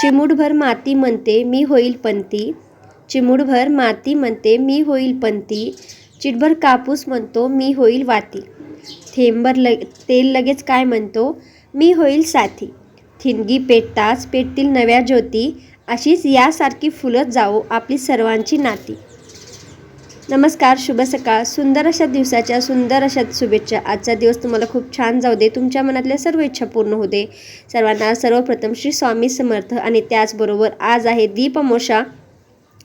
चिमुटभर माती म्हणते मी होईल पंती. चिमुटभर माती म्हणते मी होईल पंती. चिटभर कापूस म्हणतो मी होईल वाती. थेंबर लग तेल लगेच काय म्हणतो मी होईल साथी. थिनगी पेटताच पेटतील नव्या ज्योती. अशीच यासारखी फुलत जावो आपली सर्वांची नाती. नमस्कार शुभ सकाळ. सुंदर अशा दिवसाच्या सुंदर अशा शुभेच्छा. आजचा दिवस तुम्हाला खूप छान जाऊ दे. तुमच्या मनातल्या सर्व इच्छा पूर्ण होऊ दे. सर्वांना सर्वप्रथम श्री स्वामी समर्थ आणि त्याचबरोबर आज आहे दीपमोषा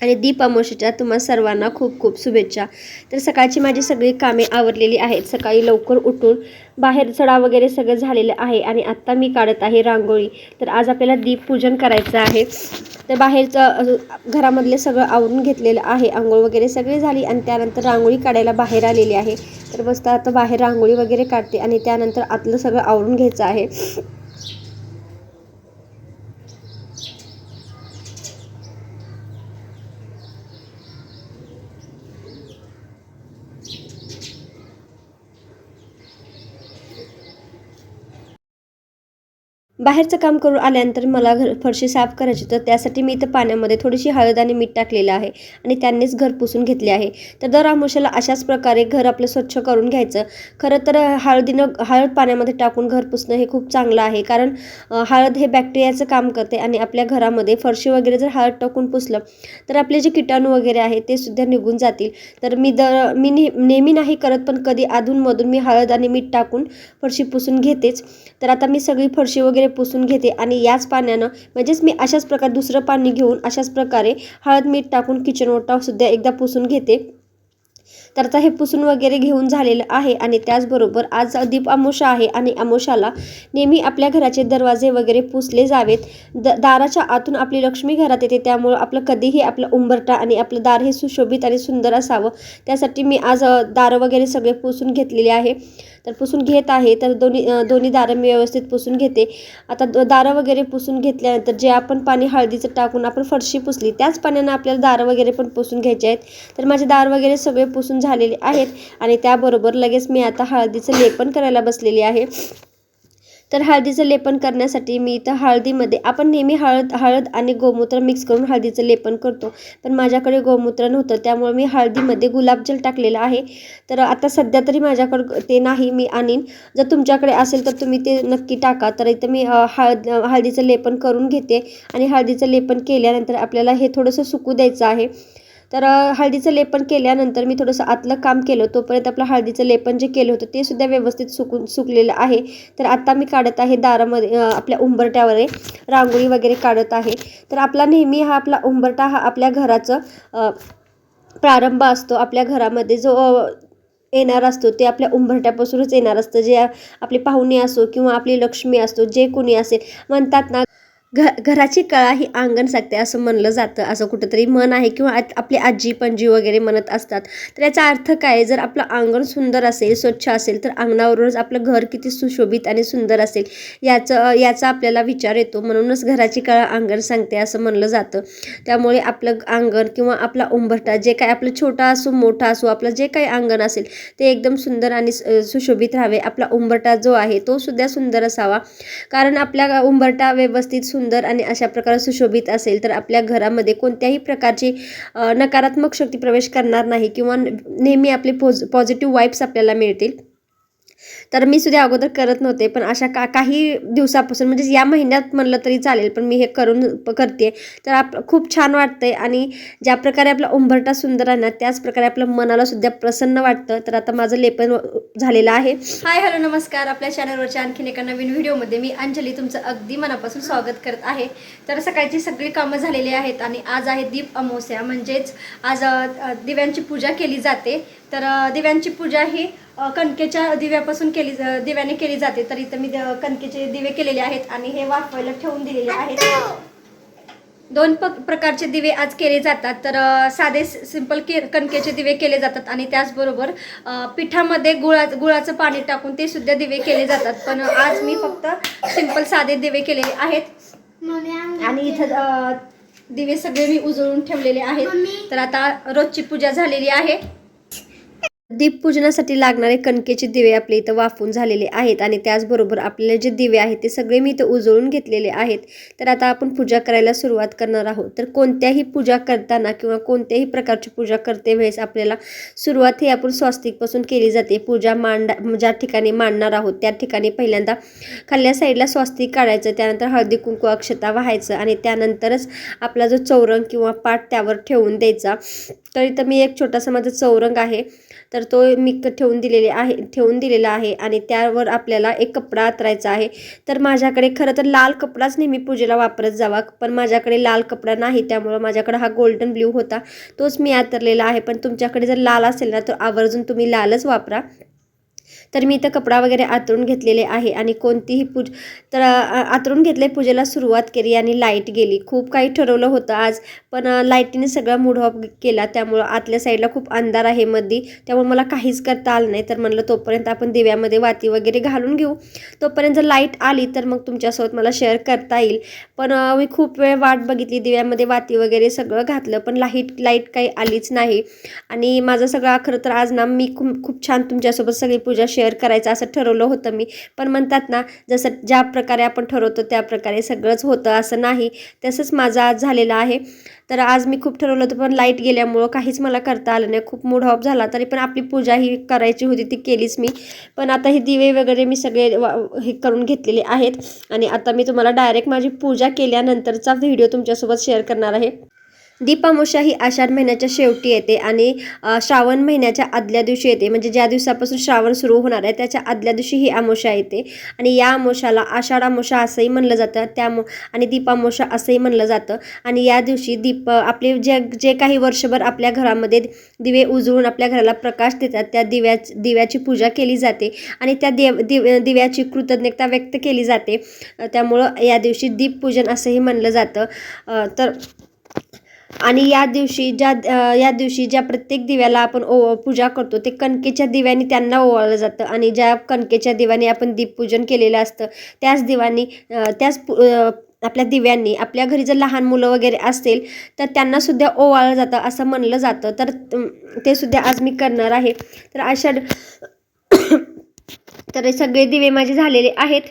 आणि दीप अमावस्येच्या तुम्हा सर्वांना खूप खूप शुभेच्छा. तर सकाळची माझी सगळी कामे आवरलेली आहेत. सकाळी लवकर उठून बाहेर चढा वगैरे सगळं झालेलं आहे आणि आत्ता मी काढत आहे रांगोळी. तर आज आपल्याला दीपपूजन करायचं आहे. तर बाहेरचं घरामधले सगळं आवरून घेतलेलं आहे. आंघोळ वगैरे सगळी झाली आणि त्यानंतर रांगोळी काढायला बाहेर आलेली आहे. तर बसता आता बाहेर रांगोळी वगैरे काढते आणि त्यानंतर आतलं सगळं आवरून घ्यायचं आहे. बाहेरचं काम करून आल्यानंतर मला घर फरशी साफ करायची तर त्यासाठी मी इथं पाण्यामध्ये थोडीशी हळद आणि मीठ टाकलेलं आहे आणि त्यांनीच घर पुसून घेतले आहे. तर दर आमुशाला अशाच प्रकारे घर आपलं स्वच्छ करून घ्यायचं. खरं तर हळदीनं हळद पाण्यामध्ये टाकून घर पुसणं हे खूप चांगलं आहे कारण हळद हे बॅक्टेरियाचं काम करते आणि आपल्या घरामध्ये फरशी वगैरे जर हळद टाकून पुसलं तर आपले जे किटाणू वगैरे आहे ते सुद्धा निघून जातील. तर मी दर मी नेह नेहमी नाही करत पण कधी अधूनमधून मी हळद आणि मीठ टाकून फरशी पुसून घेतेच. तर आता मी सगळी फरशी वगैरे पुसून घेते आणि याच पाण्यानं म्हणजेच मी अशाच प्रकारे दुसरं पाणी घेऊन अशाच प्रकारे हळद मीठ टाकून किचन ओटासुद्धा एकदा पुसून घेते. तर आता हे पुसून वगैरे घेऊन झालेलं आहे आणि त्याचबरोबर आज दीप अमोशा आहे आणि अमोशाला नेहमी आपल्या घराचे दरवाजे वगैरे पुसले जावेत. द दाराच्या आतून आपली लक्ष्मी घरात येते त्यामुळं आपलं कधीही आपलं उंबरटा आणि आपलं दार हे सुशोभित आणि सुंदर असावं. त्यासाठी मी आज दारं वगैरे सगळे पुसून घेतलेले आहे. तर पुसून घेत आहे. तर दोन्ही दोन्ही दारं मी व्यवस्थित पुसून घेते. आता दारं वगैरे पुसून घेतल्यानंतर जे आपण पाणी हळदीचं टाकून आपण फरशी पुसली त्याच पाण्यानं आपल्याला दारं वगैरे पण पुसून घ्यायचे आहेत. तर माझे दार वगैरे सगळे पुसून झालेले आहेत आणि त्याबरोबर लगेच मी आता हळदीचं लेपन करायला बसलेली आहे. तर हळदीचं लेपन करण्यासाठी मी इथं हळदीमध्ये आपण नेहमी हळद हळद आणि गोमूत्र मिक्स करून हळदीचं लेपन करतो. पण माझ्याकडे गोमूत्र नव्हतं त्यामुळे मी हळदीमध्ये गुलाबजल टाकलेलं आहे. तर आता सध्या तरी माझ्याकडं ते नाही मी आणीन. जर तुमच्याकडे असेल तर तुम्ही ते नक्की टाका. तर इथं मी हळद हळदीचं लेपन करून घेते. आणि हळदीचं लेपन केल्यानंतर आपल्याला हे थोडंसं सुकू द्यायचं आहे. तर हळदीचं लेपन केल्यानंतर मी थोडंसं आतलं काम केलं. तोपर्यंत आपलं हळदीचं लेपन जे केलं होतं ते सुद्धा व्यवस्थित सुकून सुकलेलं आहे. तर आता मी काढत आहे दारामध्ये आपल्या उंबरट्यावर रांगोळी वगैरे काढत आहे. तर आपला नेहमी हा आपला उंबरटा हा आपल्या घराचं प्रारंभ असतो. आपल्या घरामध्ये जो येणार असतो ते आपल्या उंबरट्यापासूनच येणार असतं. जे आपली पाहुणे असो किंवा आपली लक्ष्मी असतो जे कोणी असेल. म्हणतात ना घ घराची कळा ही अंगण सांगते असं म्हणलं जातं. असं कुठंतरी म्हण आहे किंवा आपली आजी पणजी वगैरे म्हणत असतात. तर याचा अर्थ काय? आहे? जर आपलं अंगण सुंदर असेल स्वच्छ असेल तर अंगणावरूनच आपलं घर किती सुशोभित आणि सुंदर असेल याचं याचा आपल्याला विचार येतो. म्हणूनच घराची कळा अंगण सांगते असं म्हणलं जातं. त्यामुळे आपलं अंगण किंवा आपला उंबरटा जे काय आपलं छोटा असो मोठा असो आपलं जे काही अंगण असेल ते एकदम सुंदर आणि स- सुशोभित राहावे. आपला उंबरटा जो आहे तो सुद्धा सुंदर असावा. कारण आपल्या उंबरटा व्यवस्थित सुंदर आणि अशा प्रकारे सुशोभित असेल तर आपल्या घरामध्ये कोणत्याही प्रकारची नकारात्मक शक्ती प्रवेश करणार नाही किंवा नेहमी आपले पॉझ पॉझिटिव्ह वाईब्स आपल्याला मिळतील. तर मी सुद्धा अगोदर करत नव्हते पण अशा का काही दिवसापासून म्हणजे या महिन्यात म्हणलं तरी चालेल पण मी हे करून करते. तर आप खूप छान वाटतंय आणि ज्या प्रकारे आपला उंबरटा सुंदर आहे ना त्याच प्रकारे आपलं मनाला सुद्धा प्रसन्न वाटतं. तर आता माझं लेपन झालेलं आहे. हाय हॅलो नमस्कार. आपल्या चॅनलवरच्या आणखीन एका नवीन व्हिडिओमध्ये मी अंजली तुमचं अगदी मनापासून स्वागत करत आहे. तर सकाळची सगळी कामं झालेली आहेत आणि आज आहे दीप अमावस्या. म्हणजेच आज दिव्यांची पूजा केली जाते. तर दिव्यांची पूजा ही कणकेच्या दिव्यापासून केली दिव्याने केली जाते. तर इथं मी द- कणकेचे दिवे केलेले आहेत आणि हे वाफवायला ठेवून दिलेले आहेत. दोन प प्रकारचे दिवे आज केले जातात. तर साधे सिंपल के कणकेचे दिवे केले जातात आणि त्याचबरोबर पिठामध्ये गुळा गुळाचं पाणी टाकून ते सुद्धा दिवे केले जातात. पण आज मी फक्त सिंपल साधे दिवे केलेले आहेत. आणि इथं दिवे सगळे मी उजळून ठेवलेले आहेत. तर आता रोजची पूजा झालेली आहे. दीपपूजनासाठी लागणारे कणकेचे दिवे आपल्या इथं वाफून झालेले आहेत आणि त्याचबरोबर आपल्याला जे दिवे आहेत ते सगळे मी इथं उजळून घेतलेले आहेत. तर आता आपण पूजा करायला सुरुवात करणार आहोत. तर कोणत्याही पूजा करताना किंवा कोणत्याही प्रकारची पूजा करते वेळेस आपल्याला सुरुवात ही आपण स्वास्तिकपासून केली जाते. पूजा मांडा ज्या ठिकाणी मांडणार आहोत त्या ठिकाणी पहिल्यांदा खाल्ल्या साईडला स्वास्तिक काढायचं त्यानंतर हळदी कुंकू अक्षता व्हायचं आणि त्यानंतरच आपला जो चौरंग किंवा पाठ त्यावर ठेवून द्यायचा. तर इथं मी एक छोटासा माझा चौरंग आहे. तर तो मी ठेवून दिलेले आहे ठेवून दिलेला आहे आणि त्यावर आपल्याला एक कपडा आतरायचा आहे. तर माझ्याकडे खरं तर लाल कपडाच नेहमी पूजेला वापरत जावा पण माझ्याकडे लाल कपडा नाही त्यामुळं माझ्याकडे हा गोल्डन ब्ल्यू होता. तोच मी आतरलेला आहे पण तुमच्याकडे जर लाल असेल ना तर आवर्जून तुम्ही लालच वापरा. तर मी इथं कपडा वगैरे आतरून घेतलेले आहे आणि कोणतीही पूज तर आतरून घेतले पूजेला सुरुवात केली आणि लाइट गेली. खूप काही ठरवलं होतं आज पण लाईटीने सगळा मूड ऑफ केला. त्यामुळं आतल्या साईडला खूप अंधार आहे मध्ये त्यामुळे मला काहीच करता आलं नाही. तर म्हणलं तोपर्यंत आपण दिव्यामध्ये वाती वगैरे घालून घेऊ. तोपर्यंत जर लाइट आली तर मग तुमच्यासोबत मला शेअर करता येईल. पण मी खूप वेळ वाट बघितली. दिव्यामध्ये वाती वगैरे सगळं घातलं पण लाइट लाइट काही आलीच नाही. आणि माझं सगळं खरं तर आज ना मी खूप खूप छान तुमच्यासोबत सगळी पूजा शेअर करायचं असं ठरवलं होतं मी. पण म्हणतात ना जसं ज्या प्रकारे आपण ठरवतो त्या प्रकारे सगळंच होतं असं नाही. तसंच माझा आज झालेलं आहे. तर आज मी खूप ठरवलं होतं पण लाइट गेल्यामुळं काहीच मला करता आलं नाही. खूप मूड ऑफ झाला. तरी पण आपली पूजा ही करायची होती ती केलीच मी. पण आता हे दिवे वगैरे मी सगळे वा हे करून घेतलेले आहेत. आणि आता मी तुम्हाला डायरेक्ट माझी पूजा केल्यानंतरचा व्हिडिओ तुमच्यासोबत शेअर करणार आहे. दीपामोशा ही आषाढ महिन्याच्या शेवटी येते आणि श्रावण महिन्याच्या आदल्या दिवशी येते. म्हणजे ज्या दिवसापासून श्रावण सुरू होणार आहे त्याच्या आदल्या दिवशी ही अमावस्या येते. आणि या अमोशाला आषाढ आमोशा असंही म्हणलं जातं. त्यामु आणि दीपामोशा असंही म्हणलं जातं. आणि या दिवशी दीप आपले जे जे काही वर्षभर आपल्या घरामध्ये दिवे उजळून आपल्या घराला प्रकाश देतात त्या दिव्या दिव्याची पूजा केली जाते. आणि त्या देव दिव दिव्याची कृतज्ञता व्यक्त केली जाते. त्यामुळं या दिवशी दीपपूजन असंही म्हणलं जातं. तर आणि या दिवशी ज्या या दिवशी ज्या प्रत्येक दिव्याला आपण ओ पूजा करतो ते कणकेच्या दिव्याने त्यांना ओवाळलं जातं. आणि ज्या कणकेच्या दिव्याने आपण दीपपूजन केलेलं असतं त्याच दिवानी त्याच पु- आपल्या दिव्यांनी आपल्या घरी जर लहान मुलं वगैरे असतील तर त्यांना सुद्धा ओवाळलं जातं असं म्हणलं जातं. तर ते सुद्धा आज मी करणार आहे. तर अशा तर हे सगळे दिवे माझे झालेले आहेत.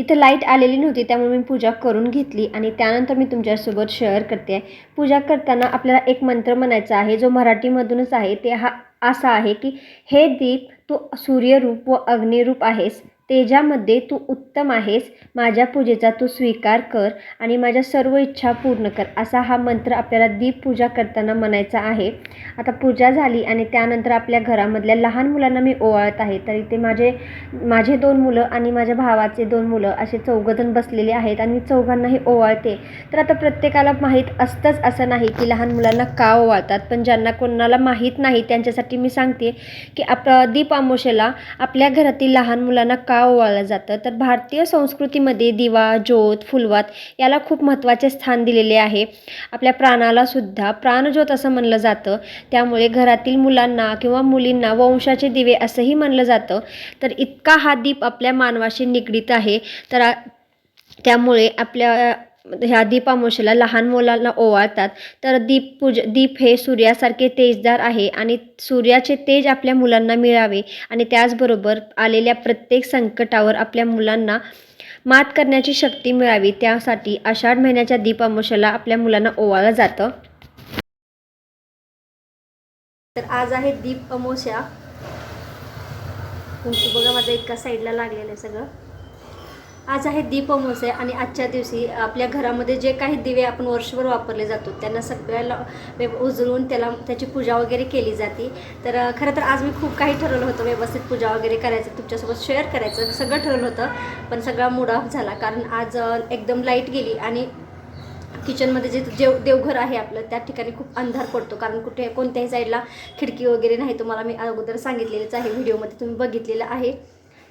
इथं लाइट आलेली नव्हती त्यामुळे मी पूजा करून घेतली आणि त्यानंतर मी तुमच्यासोबत शेअर करते. पूजा करताना आपल्याला एक मंत्र म्हणायचा आहे जो मराठीमधूनच आहे ते हा असा आहे की हे दीप तू सूर्यरूप व अग्निरूप आहेस. तेजामध्ये तू उत्तम आहेस. माझ्या पूजेचा तू स्वीकार कर आणि माझ्या सर्व इच्छा पूर्ण कर असा हा मंत्र आपल्याला दीप पूजा करताना म्हणायचा आहे. आता पूजा झाली आणि त्यानंतर आपल्या घरामधल्या लहान मुलांना मी ओवाळत आहे. तर इथे माझे माझे दोन मुलं आणि माझ्या भावाचे दोन मुलं असे चौघजण बसलेले आहेत आणि मी चौघांनाही ओवाळते. तर आता प्रत्येकाला माहीत असतंच असं नाही की लहान मुलांना का ओवाळतात पण ज्यांना कोणाला माहीत नाही त्यांच्यासाठी मी सांगते की आप दीप आमोशेला आपल्या घरातील लहान मुलांना का ओवाळलं जातं. तर भारतीय संस्कृतीमध्ये दिवा ज्योत फुलवात याला खूप महत्त्वाचे स्थान दिलेले आहे. आपल्या प्राणालासुद्धा प्राणज्योत असं म्हणलं जातं. त्यामुळे घरातील मुलांना किंवा मुलींना वंशाचे दिवे असंही म्हणलं जातं. तर इतका हा दीप आपल्या मानवाशी निगडीत आहे. तर त्यामुळे आपल्या म्हणजे ह्या दीपामावस्येला लहान मुलांना ओवाळतात. तर दीप पूज दीप हे सूर्यासारखे तेजदार आहे आणि सूर्याचे तेज आपल्या मुलांना मिळावे आणि त्याचबरोबर आलेल्या प्रत्येक संकटावर आपल्या मुलांना मात करण्याची शक्ती मिळावी. त्यासाठी आषाढ महिन्याच्या दीपामोशाला आपल्या मुलांना ओवाळलं जातं. तर आज आहे दीप अमोशा बघा माझं एका साईडला लागलेलं आहे सगळं. आज आहे दीप आणि आजच्या दिवशी आपल्या घरामध्ये जे काही दिवे आपण वर्षभर वापरले जातो त्यांना सगळ्याला उजळून त्याला त्याची पूजा वगैरे केली जाते. तर खरं तर आज मी खूप काही ठरवलं होतं व्यवस्थित पूजा वगैरे करायचं तुमच्यासोबत शेअर करायचं सगळं ठरवलं होतं. पण सगळा मूड ऑफ झाला कारण आज एकदम लाइट गेली आणि किचनमध्ये जे जेव देवघर आहे आपलं त्या ठिकाणी खूप अंधार पडतो. कारण कुठे कोणत्याही साईडला खिडकी वगैरे नाही तुम्हाला मी अगोदर सांगितलेलंच आहे व्हिडिओमध्ये तुम्ही बघितलेलं आहे.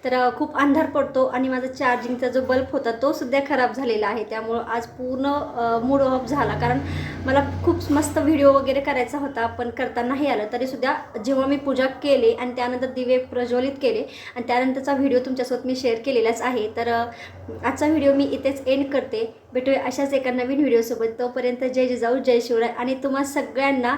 तर खूप अंधार पडतो आणि माझा चार्जिंगचा जो बल्ब होता तो सुद्धा खराब झालेला आहे. त्यामुळं आज पूर्ण मूड ऑफ झाला. कारण मला खूप मस्त व्हिडिओ वगैरे करायचा होता पण करता नाही आलं. तरीसुद्धा जेव्हा मी पूजा केली आणि त्यानंतर दिवे प्रज्वलित केले आणि त्यानंतरचा व्हिडिओ तुमच्यासोबत मी शेअर केलेलाच आहे तर आजचा व्हिडिओ मी इथेच एंड करते. भेटूया अशाच एका नवीन व्हिडिओसोबत तोपर्यंत जय जिजाऊ जय शिवराय आणि तुम्हा सगळ्यांना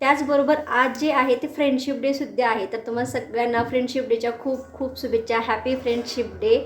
त्याचबरोबर आज जे आहे ते फ्रेंडशिप डे सुद्धा आहे. तर तुम्हाला सगळ्यांना फ्रेंडशिप डेच्या खूप खूप शुभेच्छा. Happy friendship day